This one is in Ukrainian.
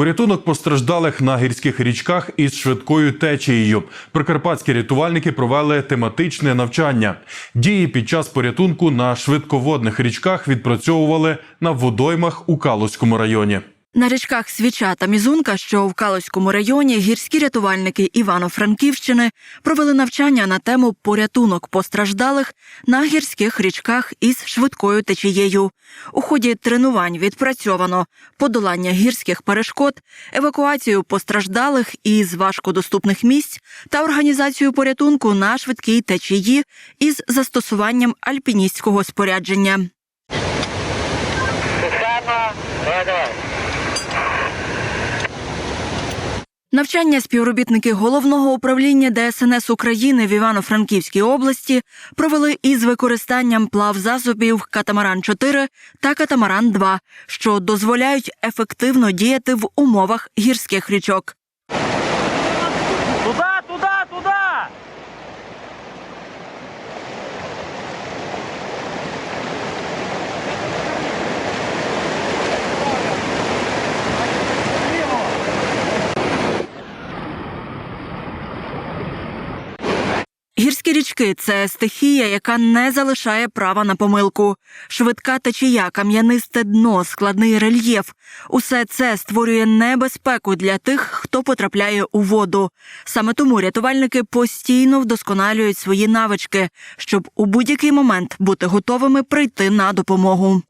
Порятунок постраждалих на гірських річках із швидкою течією. Прикарпатські рятувальники провели тематичне навчання. Дії під час порятунку на швидководних річках відпрацьовували на водоймах у Калузькому районі. На річках Свіча та Мізунка, що в Калузькому районі, гірські рятувальники Івано-Франківщини провели навчання на тему порятунок постраждалих на гірських річках із швидкою течією. У ході тренувань відпрацьовано подолання гірських перешкод, евакуацію постраждалих із важкодоступних місць та організацію порятунку на швидкій течії із застосуванням альпіністського спорядження. Давай. Навчання співробітники головного управління ДСНС України в Івано-Франківській області провели із використанням плавзасобів Катамаран 4 та Катамаран 2, що дозволяють ефективно діяти в умовах гірських річок. Гірські річки це стихія, яка не залишає права на помилку. Швидка течія, кам'янисте дно, складний рельєф. Усе це створює небезпеку для тих, хто потрапляє у воду. Саме тому рятувальники постійно вдосконалюють свої навички, щоб у будь-який момент бути готовими прийти на допомогу.